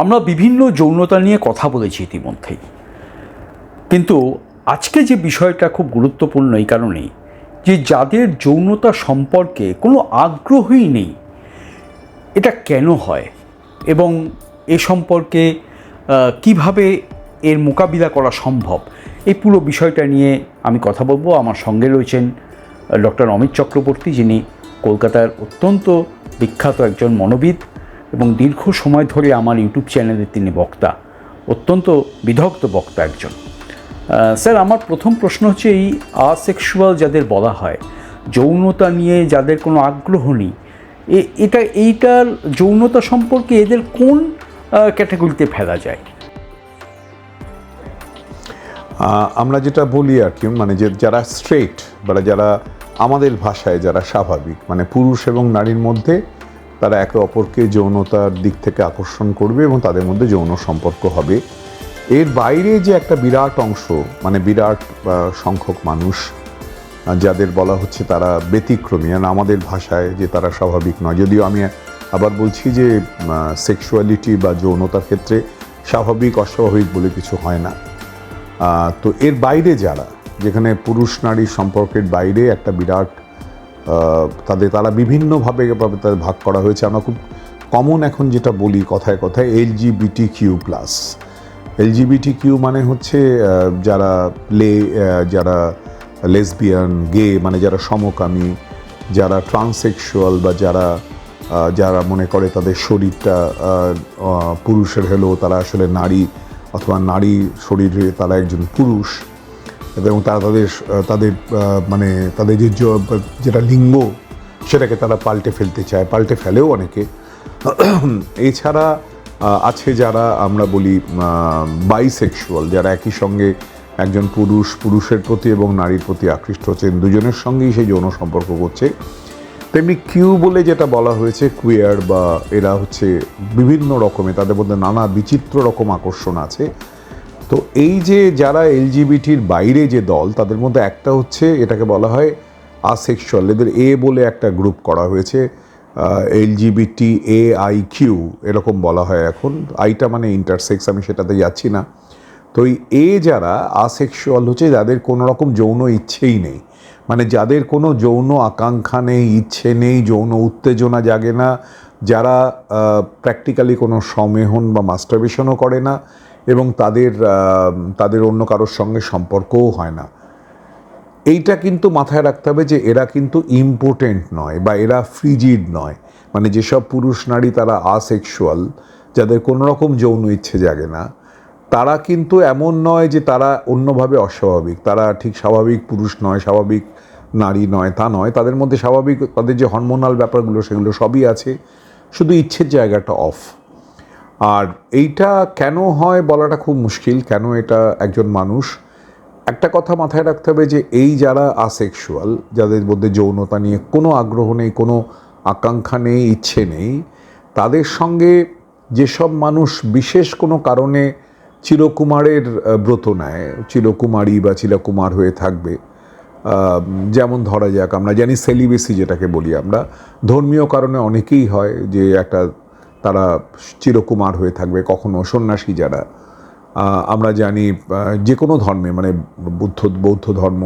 আমরা বিভিন্ন যৌনতা নিয়ে কথা বলেছি ইতিমধ্যেই। কিন্তু আজকে যে বিষয়টা খুব গুরুত্বপূর্ণ এই কারণেই, যে যাদের যৌনতা সম্পর্কে কোনো আগ্রহই নেই, এটা কেন হয় এবং এ সম্পর্কে কীভাবে এর মোকাবিলা করা সম্ভব, এই পুরো বিষয়টা নিয়ে আমি কথা বলব। আমার সঙ্গে রয়েছেন ডক্টর অমিত চক্রবর্তী, যিনি কলকাতার অত্যন্ত বিখ্যাত একজন মনোবিদ। এবং দীর্ঘ সময় ধরে আমার ইউটিউব চ্যানেলে তিনি বক্তা, অত্যন্ত বিদগ্ধ বক্তা একজন। স্যার, আমার প্রথম প্রশ্ন হচ্ছে এই আসেক্সুয়াল যাদের বলা হয়, যৌনতা নিয়ে যাদের কোনো আগ্রহ নেই এটা, এইটার যৌনতা সম্পর্কে এদের কোন ক্যাটাগরিতে ফেলা যায়? আমরা যেটা বলি আর কি মানে যে, যারা স্ট্রেট বা যারা আমাদের ভাষায়, যারা স্বাভাবিক মানে পুরুষ এবং নারীর মধ্যে তারা একে অপরকে যৌনতার দিক থেকে আকর্ষণ করবে এবং তাদের মধ্যে যৌন সম্পর্ক হবে। এর বাইরে যে একটা বিরাট অংশ মানে বিরাট সংখ্যক মানুষ যাদের বলা হচ্ছে তারা ব্যতিক্রমী, আর আমাদের ভাষায় যে তারা স্বাভাবিক নয়। যদিও আমি আবার বলছি যে সেক্সুয়ালিটি বা যৌনতার ক্ষেত্রে স্বাভাবিক, অস্বাভাবিক বলে কিছু হয় না। তো এর বাইরে যারা, যেখানে পুরুষ নারী সম্পর্কের বাইরে একটা বিরাট তাদের তারা বিভিন্নভাবে তাদের ভাগ করা হয়েছে। আমরা খুব কমন এখন যেটা বলি কথায় কথায় L LGBT Q plus. L LGBT Q মানে হচ্ছে যারা লে যারা লেসবিয়ান, গে মানে যারা সমকামী, যারা ট্রান্সেক্সুয়াল বা যারা যারা মনে করে তাদের শরীরটা পুরুষের হলেও তারা আসলে নারী অথবা নারী শরীরে তারা একজন পুরুষ। এবং তারা তাদের তাদের মানে তাদের যে যেটা লিঙ্গ, সেটাকে তারা পাল্টে ফেলতে চায়, পাল্টে ফেলেও অনেকে। এছাড়া আছে যারা আমরা বলি বাইসেক্সুয়াল যারা একই সঙ্গে একজন পুরুষ, পুরুষের প্রতি এবং নারীর প্রতি আকৃষ্ট হচ্ছেন, দুজনের সঙ্গেই সেই যৌন সম্পর্ক করছে। তেমনি কিউ বলে যেটা বলা হয়েছে কুয়ার বা এরা হচ্ছে বিভিন্ন রকমের, তাদের মধ্যে নানা বিচিত্র রকম আকর্ষণ আছে। তো এই যে যারা এলজিবিটির বাইরে যে দল, তাদের মধ্যে একটা হচ্ছে এটাকে বলা হয় আসেক্সুয়াল এদের এ বলে একটা গ্রুপ করা হয়েছে এলজিবিটি এ আই কিউ এরকম বলা হয় এখন। আইটা মানে ইন্টারসেক্স আমি সেটাতে যাচ্ছি না। তো এই এ যারা আসেক্সুয়াল হচ্ছে, যাদের কোনো রকম যৌন ইচ্ছেই নেই। মানে যাদের কোনো যৌন আকাঙ্ক্ষা নেই, ইচ্ছে নেই, যৌন উত্তেজনা জাগে না, যারা প্র্যাকটিক্যালি কোনো সমেহন বা মাস্টারবেশনও করে না এবং তাদের তাদের অন্য কারোর সঙ্গে সম্পর্কও হয় না। এইটা কিন্তু মাথায় রাখতে হবে যে এরা কিন্তু ইম্পোর্টেন্ট নয় বা এরা ফ্রিজিড নয়। মানে যেসব পুরুষ নারী তারা আসেক্সুয়াল যাদের কোনো রকম যৌন ইচ্ছে জাগে না, তারা কিন্তু এমন নয় যে তারা অন্যভাবে অস্বাভাবিক। তারা ঠিক স্বাভাবিক পুরুষ নয়, স্বাভাবিক নারী নয়, তা নয়। তাদের মধ্যে স্বাভাবিক, তাদের যে হরমোনাল ব্যাপারগুলো, সেগুলো সবই আছে। শুধু ইচ্ছের জায়গাটা অফ আর এইটা কেন হয় বলাটা খুব মুশকিল, কেন এটা একজন মানুষ? একটা কথা মাথায় রাখতে হবে যে এই যারা আসেক্সুয়াল যাদের মধ্যে যৌনতা নিয়ে কোনো আগ্রহ নেই, কোনো আকাঙ্ক্ষা নেই, ইচ্ছে নেই, তাদের সঙ্গে যেসব মানুষ বিশেষ কোনো কারণে চিরকুমারের ব্রত নেয়, চিরকুমারী বা চিরকুমার হয়ে থাকবে যেমন ধরা যাক, আমরা জানি সেলিবেসি যেটাকে বলি আমরা, ধর্মীয় কারণে অনেকেই হয় যে একটা তারা চিরকুমার হয়ে থাকবে, কখনো সন্ন্যাসী যারা। আমরা জানি যে কোনো ধর্মে মানে বুদ্ধ, বৌদ্ধ ধর্ম,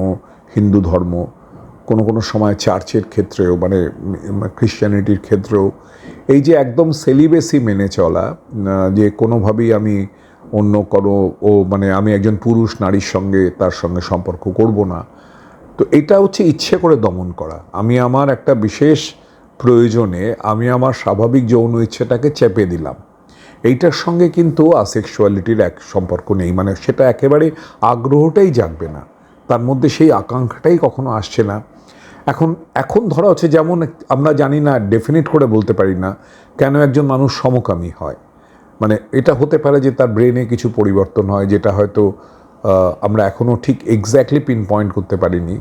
হিন্দু ধর্ম, কোনো কোনো সময় চার্চের ক্ষেত্রেও মানে খ্রিশ্চানিটির ক্ষেত্রেও, এই যে একদম সেলিবেসি মেনে চলা যে কোনোভাবেই আমি অন্য কোনো, ও মানে আমি একজন পুরুষ নারীর সঙ্গে তার সঙ্গে সম্পর্ক করব না, তো এটা হচ্ছে ইচ্ছে করে দমন করা। আমি আমার একটা বিশেষ প্রয়োজনে আমি আমার স্বাভাবিক যৌন ইচ্ছেটাকে চেপে দিলাম। এইটার সঙ্গে কিন্তু আসেক্সুয়ালিটির এক সম্পর্ক নেই। মানে সেটা একেবারে আগ্রহটাই জাগবে না। তার মধ্যে সেই আকাঙ্ক্ষাটাই কখনো আসছে না। এখন এখন ধরা হচ্ছে যেমন আমরা জানি না ডেফিনেট করে বলতে পারি না, কেন একজন মানুষ সমকামী হয়। মানে এটা হতে পারে যে তার ব্রেনে কিছু পরিবর্তন হয়, যেটা হয়তো আমরা এখনও ঠিক এক্স্যাক্টলি পিন পয়েন্ট করতে পারিনি।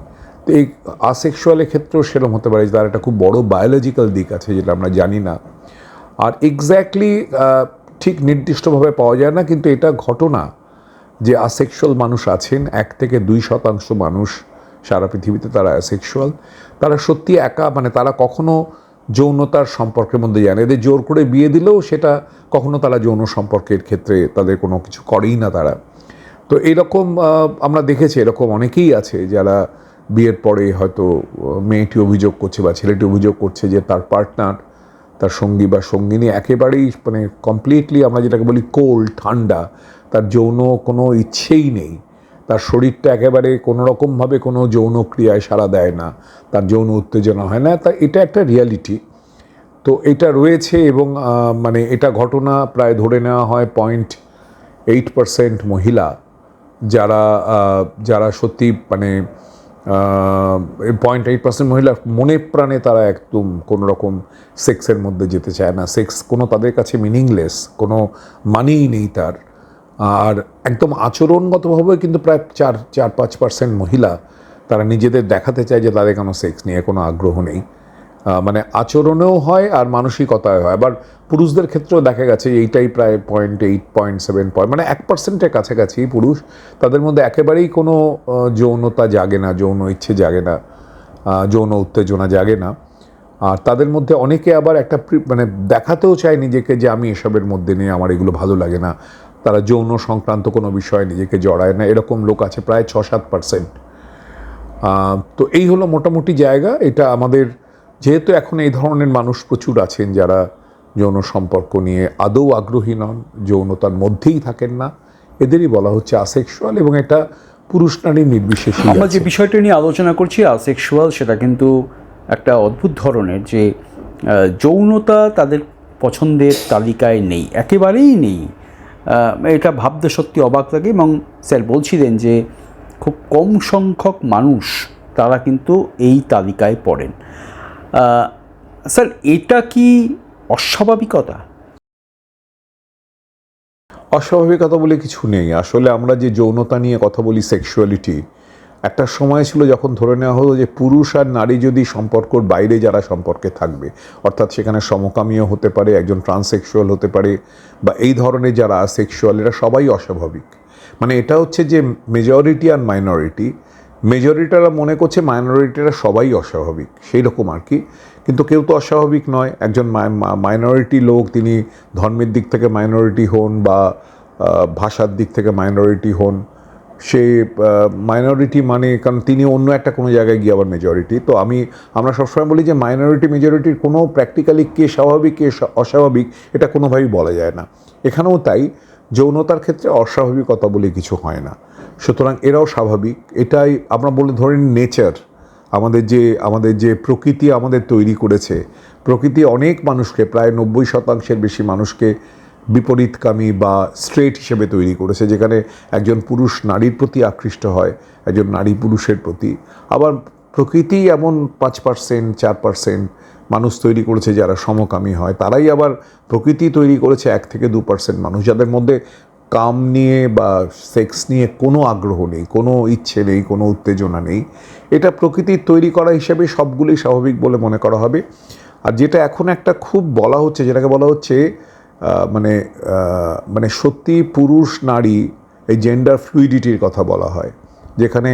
তো এই আসেক্সুয়ালের ক্ষেত্রেও সেরকম হতে পারে, তার একটা খুব বড় বায়োলজিক্যাল দিক আছে যেটা আমরা জানি না। আর এক্স্যাক্টলি ঠিক নির্দিষ্টভাবে পাওয়া যায় না, কিন্তু এটা ঘটনা যে আসেক্সুয়াল মানুষ আছেন, এক থেকে দুই শতাংশ মানুষ সারা পৃথিবীতে তারা অ্যাসেক্সুয়াল তারা সত্যি একা মানে তারা কখনো যৌনতার সম্পর্কের মধ্যে যায় এদের জোর করে বিয়ে দিলেও সেটা কখনো তারা যৌন সম্পর্কের ক্ষেত্রে তাদের কোনো কিছু করেই না তারা। তো এরকম আমরা দেখেছি, এরকম অনেকেই আছে যারা বিয়ের পরে হয়তো মেয়েটি অভিযোগ করছে বা ছেলেটি অভিযোগ করছে যে তার পার্টনার তার সঙ্গী বা সঙ্গিনী একেবারেই মানে কমপ্লিটলি আমরা যেটাকে বলি কোল্ড ঠান্ডা, তার যৌন কোনো ইচ্ছেই নেই। তার শরীরটা একেবারে কোনো রকমভাবে কোনো যৌন ক্রিয়ায় সাড়া দেয় না, তার যৌন উত্তেজনা হয় না, তা এটা একটা রিয়ালিটি তো এটা রয়েছে এবং মানে এটা ঘটনা প্রায় ধরে নেওয়া হয় পয়েন্ট এইট পারসেন্ট মহিলা, যারা যারা সত্যি মানে পয়েন্ট এইট পার্সেন্ট মহিলা মনে প্রাণে তারা একদম কোনো রকম সেক্সের মধ্যে যেতে চায় না। সেক্স কোনো তাদের কাছে মিনিংলেস কোনো মানেই নেই তার। আর একদম আচরণগতভাবে কিন্তু প্রায় চার চার, পাঁচ পার্সেন্ট মহিলা তারা নিজেদের দেখাতে চায় যে তাদের কোনো সেক্স নিয়ে, কোনো আগ্রহ নেই। মানে আচরণেও হয় আর মানসিকতায় হয়। আবার পুরুষদের ক্ষেত্রেও দেখা গেছে এইটাই প্রায় point eight point seven point মানে এক পার্সেন্টের কাছাকাছি পুরুষ, তাদের মধ্যে একেবারেই কোনো যৌনতা জাগে না, যৌন ইচ্ছে জাগে না যৌন উত্তেজনা জাগে না। আর তাদের মধ্যে অনেকে আবার একটা মানে দেখাতেও চায় নিজেকে যে আমি এসবের মধ্যে নেই আমার এগুলো ভালো লাগে না। তারা যৌন সংক্রান্ত কোনো বিষয়ে নিজেকে জড়ায় না। এরকম লোক আছে প্রায় ছ সাত পার্সেন্ট তো এই হলো মোটামুটি জায়গা। এটা আমাদের যেহেতু এখন এই ধরনের মানুষ প্রচুর আছেন যারা যৌন সম্পর্ক নিয়ে আদৌ আগ্রহী নন যৌনতার মধ্যেই থাকেন না এদেরই বলা হচ্ছে আসেক্সুয়াল এবং এটা পুরুষ নারী নির্বিশেষে আমরা যে বিষয়টা নিয়ে আলোচনা করছি আসেক্সুয়াল সেটা কিন্তু একটা অদ্ভুত ধরনের যে যৌনতা তাদের পছন্দের তালিকায় নেই একেবারেই নেই। এটা ভাবতে সত্যি অবাক লাগে এবং স্যার বলছিলেন যে খুব কম সংখ্যক মানুষ তারা কিন্তু এই তালিকায় পড়েন। স্যার, এটা কি অস্বাভাবিকতা? অস্বাভাবিকতা বলে কিছু নেই। আসলে আমরা যে যৌনতা নিয়ে কথা বলি সেক্সুয়ালিটি একটা সময় ছিল যখন ধরে নেওয়া হলো যে পুরুষ আর নারী যদি সম্পর্কর বাইরে যারা সম্পর্কে থাকবে, অর্থাৎ সেখানে সমকামীয় হতে পারে, একজন ট্রান্সেক্সুয়াল হতে পারে, বা এই ধরনের যারা সেক্সুয়াল এরা সবাই অস্বাভাবিক। মানে এটা হচ্ছে যে মেজরিটি আর মাইনরিটি মেজরিটিরা মনে করছে মাইনরিটিরা সবাই অস্বাভাবিক, সেই রকম আর কি। কিন্তু কেউ তো অস্বাভাবিক নয়, একজন মাইনরিটি লোক, তিনি ধর্মের দিক থেকে মাইনরিটি হন বা ভাষার দিক থেকে মাইনরিটি হন, সে মাইনরিটি মানে কারণ তিনি অন্য একটা কোনো জায়গায় গিয়ে আবার মেজরিটি তো আমি, আমরা সবসময় বলি যে মাইনরিটি মেজরিটির কোনো প্র্যাকটিক্যালি কে স্বাভাবিক, কে স্বা- অস্বাভাবিক, এটা কোনোভাবেই বলা যায় না। এখানেও তাই, যৌনতার ক্ষেত্রে অস্বাভাবিকতা বলে কিছু হয় না। সুতরাং এরাও স্বাভাবিক। এটাই আমরা বলে ধরেন নেচার। আমাদের যে আমাদের যে প্রকৃতি আমাদের তৈরি করেছে। প্রকৃতি অনেক মানুষকে, প্রায় নব্বই শতাংশের বেশি মানুষকে বিপরীতকামী বা স্ট্রেট হিসেবে তৈরি করেছে, যেখানে একজন পুরুষ নারীর প্রতি আকৃষ্ট হয়, একজন নারী পুরুষের প্রতি। আবার প্রকৃতি এমন পাঁচ পার্সেন্ট, চার পার্সেন্ট মানুষ তৈরি করেছে যারা সমকামী হয়। তারাই আবার প্রকৃতি তৈরি করেছে এক থেকে দু পার্সেন্ট মানুষ, যাদের মধ্যে কাম নিয়ে বা সেক্স নিয়ে কোনো আগ্রহ নেই, কোনো ইচ্ছে নেই, কোনো উত্তেজনা নেই। এটা প্রকৃতির তৈরি করা হিসেবে সবগুলি স্বাভাবিক বলে মনে করা হবে। আর যেটা এখন একটা খুব বলা হচ্ছে, যেটাকে বলা হচ্ছে মানে মানে সত্যি পুরুষ নারী, এই জেন্ডার ফ্লুইডিটির কথা বলা হয়। যেখানে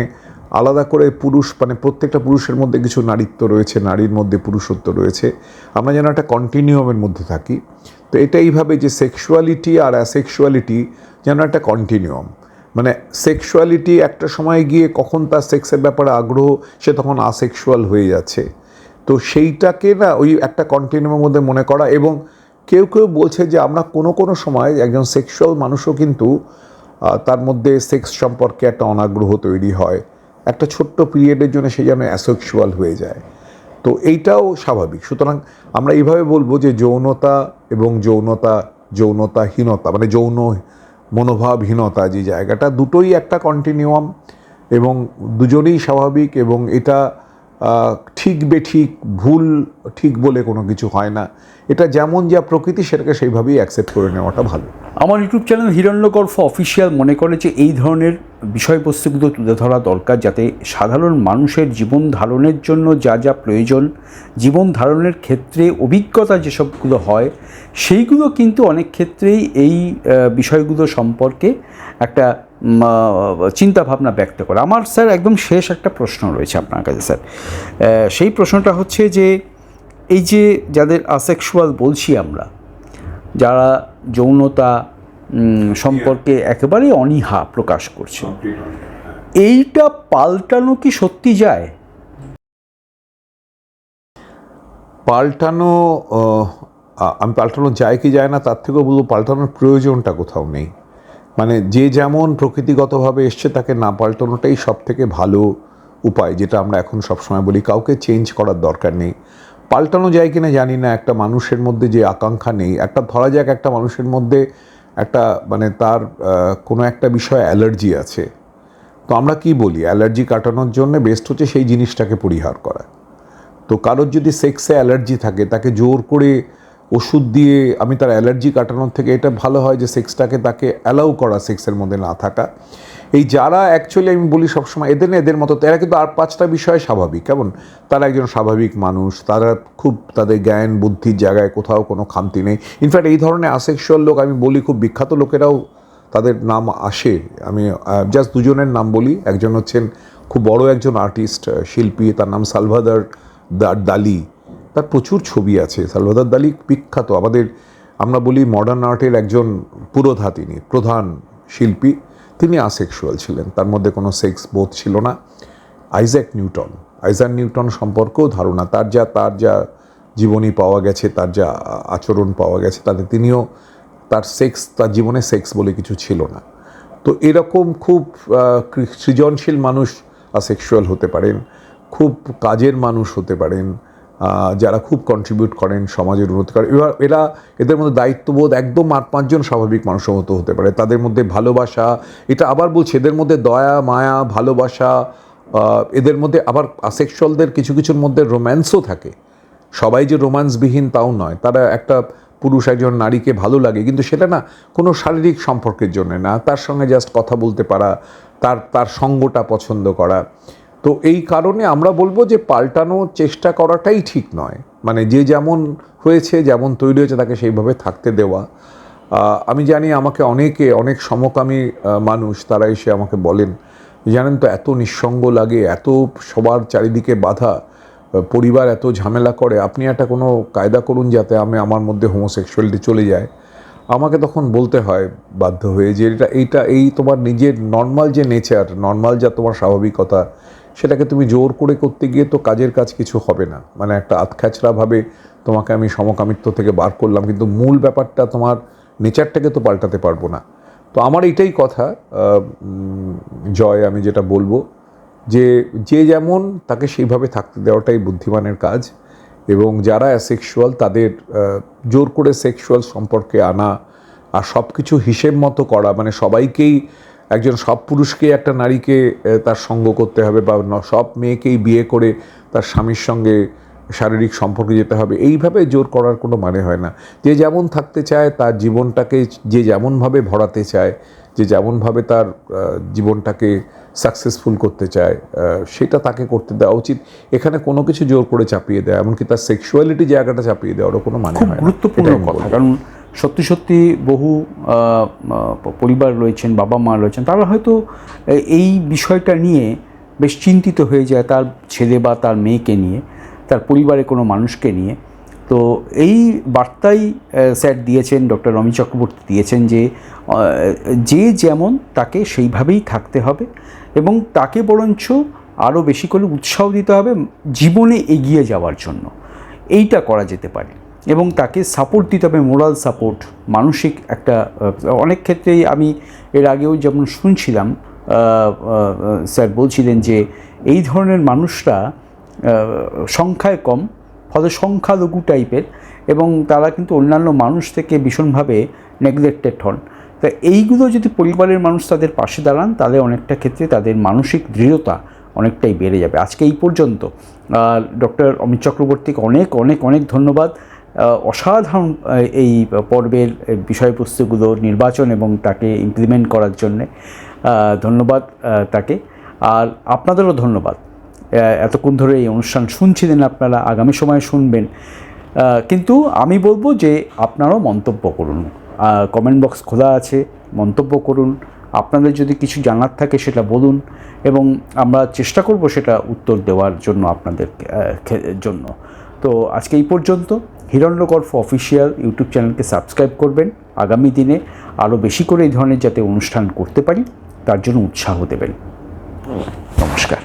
আলাদা করে পুরুষ মানে প্রত্যেকটা পুরুষের মধ্যে কিছু নারীত্ব রয়েছে, নারীর মধ্যে পুরুষত্ব রয়েছে। আমরা যেন একটা কন্টিনিউমের মধ্যে থাকি। তো এটা এইভাবে যে সেক্সুয়ালিটি আর অ্যাসেক্সুয়ালিটি যেন একটা কন্টিনিউয়াম মানে সেক্সুয়ালিটি একটা সময় গিয়ে কখন তার সেক্সের ব্যাপারে আগ্রহ, সে তখন আসেক্সুয়াল হয়ে যাচ্ছে। তো সেইটাকে না ওই একটা কন্টিনিউমের মধ্যে মনে করা এবং কেউ কেউ বলছে যে আমরা কোনো কোনো সময় একজন সেক্সুয়াল মানুষও কিন্তু তার মধ্যে সেক্স সম্পর্কে একটা অনাগ্রহ তৈরি হয়। একটা ছোট্ট পিরিয়ডের জন্য সে যেন অ্যাসেক্সুয়াল হয়ে যায়। তো এইটাও স্বাভাবিক। সুতরাং আমরা এইভাবে বলব যে যৌনতা এবং যৌনতা, যৌনতাহীনতা মানে যৌন মনোভাবহীনতা যে জায়গাটা, দুটোই একটা কন্টিনিউয়াম এবং দুজনেই স্বাভাবিক এবং এটা ঠিক বেঠিক ভুল ঠিক বলে কোনো কিছু হয় না। এটা যেমন যা প্রকৃতি, সেটাকে সেইভাবেই অ্যাকসেপ্ট করে নেওয়াটা ভালো। আমার ইউটিউব চ্যানেল হিরণ্যগর্ভ অফিসিয়াল মনে করে যে এই ধরনের বিষয়বস্তুগুলো তুলে ধরা দরকার যাতে সাধারণ মানুষের জীবন ধারণের জন্য যা যা প্রয়োজন, জীবন ধারণের ক্ষেত্রে অভিজ্ঞতা যেসবগুলো হয়, সেইগুলো কিন্তু অনেক ক্ষেত্রেই এই বিষয়গুলো সম্পর্কে একটা উম, আহ, চিন্তাভাবনা ব্যক্ত করে। আমার স্যার একদম শেষ একটা প্রশ্ন রয়েছে আপনার কাছে স্যার। সেই প্রশ্নটা হচ্ছে যে এই যে যাদের আসেক্সুয়াল বলছি আমরা যারা যৌনতা সম্পর্কে একেবারেই অনীহা প্রকাশ করছে এইটা পাল্টানো কি সত্যি যায়? পাল্টানো আমি পাল্টানো যায় কি যায় না তার থেকেও বলব পাল্টানোর প্রয়োজনটা কোথাও নেই। মানে যে যেমন প্রকৃতিগতভাবে এসছে, তাকে না পাল্টানোটাই সব থেকে ভালো উপায়, যেটা আমরা এখন সবসময় বলি কাউকে চেঞ্জ করার দরকার নেই। পাল্টানো যায় কিনা জানি না, একটা মানুষের মধ্যে যে আকাঙ্ক্ষা নেই, একটা ধরা যাক একটা মানুষের মধ্যে একটা মানে তার কোনো একটা বিষয়ে অ্যালার্জি আছে। তো আমরা কি বলি? অ্যালার্জি কাটানোর জন্য বেস্ট হচ্ছে সেই জিনিসটাকে পরিহার করা। তো কারোর যদি সেক্সে অ্যালার্জি থাকে, তাকে জোর করে ওষুধ দিয়ে আমি তার অ্যালার্জি কাটানোর থেকে এটা ভালো হয় যে সেক্সটাকে তাকে অ্যালাউ করা সেক্সের মধ্যে না থাকা। এই যারা অ্যাকচুয়ালি আমি বলি সবসময় এদের না এদের মতো, এরা কিন্তু আর পাঁচটা বিষয় স্বাভাবিক। কেমন? তারা একজন স্বাভাবিক মানুষ, তারা খুব তাদের জ্ঞান বুদ্ধির জায়গায় কোথাও কোনো খামতি নেই। ইনফ্যাক্ট এই ধরনের আসেক্সুয়াল লোক আমি বলি খুব বিখ্যাত লোকেরাও তাদের নাম আসে। আমি জাস্ট দুজনের নাম বলি। একজন হচ্ছেন খুব বড় একজন আর্টিস্ট শিল্পী, তার নাম সালভাদার দালি। তার প্রচুর ছবি আছে। সালভাদার দালি বিখ্যাত। আমাদের, আমরা বলি মডার্ন আর্টের একজন পুরোধা তিনি, প্রধান শিল্পী। তিনি আসেক্সুয়াল ছিলেন। তার মধ্যে কোনো সেক্স বোধ ছিল না। আইজ্যাক নিউটন আইজ্যাক নিউটন সম্পর্কেও ধারণা। তার যা তার যা জীবনী পাওয়া গেছে, তার যা আচরণ পাওয়া গেছে, তাতে তিনিও তার সেক্স তার জীবনে সেক্স বলে কিছু ছিল না। তো এরকম খুব সৃজনশীল মানুষ সেক্সুয়াল হতে পারেন। খুব কাজের মানুষ হতে পারেন। যারা খুব কন্ট্রিবিউট করেন সমাজের উন্নতি করেন এবার এরা এদের মধ্যে দায়িত্ববোধ একদম আট পাঁচজন স্বাভাবিক মানুষের মতো হতে পারে। তাদের মধ্যে ভালোবাসা, এটা আবার বলছি, এদের মধ্যে দয়া, মায়া, ভালোবাসা এদের মধ্যে আবার আসেক্সুয়ালদের কিছু কিছুর মধ্যে রোম্যান্সও থাকে। সবাই যে রোম্যান্সবিহীন তাও নয়। তারা একটা পুরুষ, একজন নারীকে ভালো লাগে, কিন্তু সেটা না কোনো শারীরিক সম্পর্কের জন্য না। তার সঙ্গে জাস্ট কথা বলতে পারা, তার তার সঙ্গটা পছন্দ করা। তো এই কারণে আমরা বলব যে পাল্টানোর চেষ্টা করাটাই ঠিক নয়। মানে যে যেমন হয়েছে, যেমন তৈরি হয়েছে, তাকে সেইভাবে থাকতে দেওয়া। আমি জানি আমাকে অনেকে, অনেক সমকামী মানুষ, তারা এসে আমাকে বলেন, জানেন তো, এত নিঃসঙ্গ লাগে, এত সবার চারিদিকে বাধা পরিবার এত ঝামেলা করে, আপনি একটা কোনো কায়দা করুন যাতে আমি আমার মধ্যে হোমোসেক্সুয়ালিটি চলে যায়। আমাকে তখন বলতে হয়, বাধ্য হয়ে যে এটা, এইটা, এই তোমার নিজের নর্মাল যে নেচার নর্মাল যা তোমার স্বাভাবিকতা সেটাকে তুমি জোর করে করতে গিয়ে তো কাজের কাজ কিছু হবে না। মানে একটা আতখ্যাচড়াভাবে তোমাকে আমি সমকামিত্ব থেকে বার করলাম, কিন্তু মূল ব্যাপারটা তোমার নেচারটাকে তো পাল্টাতে পারব না। তো আমার এটাই কথা জয়, আমি যেটা বলব যে যে যেমন তাকে সেইভাবে থাকতে দেওয়াটাই বুদ্ধিমানের কাজ এবং যারা অ্যাসেক্সুয়াল তাদের জোর করে সেক্সুয়াল সম্পর্কে আনা আর সব কিছু হিসেব মতো করা মানে সবাইকেই একজন সব পুরুষকে একটা নারীকে তার সঙ্গ করতে হবে বা সব মেয়েকেই বিয়ে করে তার স্বামীর সঙ্গে শারীরিক সম্পর্কে যেতে হবে। এইভাবে জোর করার কোনো মানে হয় না। যে যেমন থাকতে চায় তার জীবনটাকে যে যেমনভাবে ভরাতে চায় যে যেমনভাবে তার জীবনটাকে সাকসেসফুল করতে চায় সেটা তাকে করতে দেওয়া উচিত। এখানে কোনো কিছু জোর করে চাপিয়ে দেয় এমনকি তার সেক্সুয়ালিটি জায়গাটা চাপিয়ে দেওয়ারও কোনো মানে খুব হয় না। গুরুত্বপূর্ণ কথা। কারণ সত্যি সত্যি বহু পরিবার রয়েছেন, বাবা মা রয়েছেন, তারা হয়তো এই বিষয়টা নিয়ে বেশ চিন্তিত হয়ে যায় তার ছেলে বা তার মেয়েকে নিয়ে, তার পরিবারে কোনো মানুষকে নিয়ে। তো এই বার্তাই স্যার দিয়েছেন, ডক্টর রমি চক্রবর্তী দিয়েছেন যে যে যেমন তাকে সেইভাবেই থাকতে হবে এবং তাকে বরঞ্চ আরও বেশি করে উৎসাহ দিতে হবে জীবনে এগিয়ে যাওয়ার জন্য। এইটা করা যেতে পারে। এবং তাকে সাপোর্ট দিতে হবে মোরাল সাপোর্ট মানসিক একটা অনেক ক্ষেত্রেই আমি এর আগেও যেমন শুনছিলাম স্যার বলছিলেন যে এই ধরনের মানুষরা সংখ্যায় কম, ফলে সংখ্যালঘু টাইপের এবং তারা কিন্তু অন্যান্য মানুষ থেকে ভীষণভাবে নেগলেক্টেড হন। তা এইগুলো যদি পরিবারের মানুষ তাদের পাশে দাঁড়ান, তাহলে অনেকটা ক্ষেত্রে তাদের মানসিক দৃঢ়তা অনেকটাই বেড়ে যাবে। আজকে এই পর্যন্ত ডক্টর অমিত চক্রবর্তীকে অনেক অনেক অনেক ধন্যবাদ। অসাধারণ এই পর্বের বিষয়বস্তুগুলো নির্বাচন এবং তাকে ইমপ্লিমেন্ট করার জন্যে ধন্যবাদ তাকে। আর আপনাদেরও ধন্যবাদ। এতক্ষণ ধরে এই অনুষ্ঠান শুনছিলেন আপনারা, আগামী সময়ে শুনবেন। কিন্তু আমি বলব যে আপনারাও মন্তব্য করুন। কমেন্ট বক্স খোলা আছে, মন্তব্য করুন। আপনাদের যদি কিছু জানার থাকে সেটা বলুন এবং আমরা চেষ্টা করব সেটা উত্তর দেওয়ার জন্য আপনাদের জন্য। তো আজকে এই পর্যন্ত। হিরণ্যগর্ভ অফিসিয়াল ইউটিউব চ্যানেলকে সাবস্ক্রাইব করবেন। আগামী দিনে আরও বেশি করে এই ধরনের যাতে অনুষ্ঠান করতে পারি, তার জন্য উৎসাহ দেবেন। নমস্কার।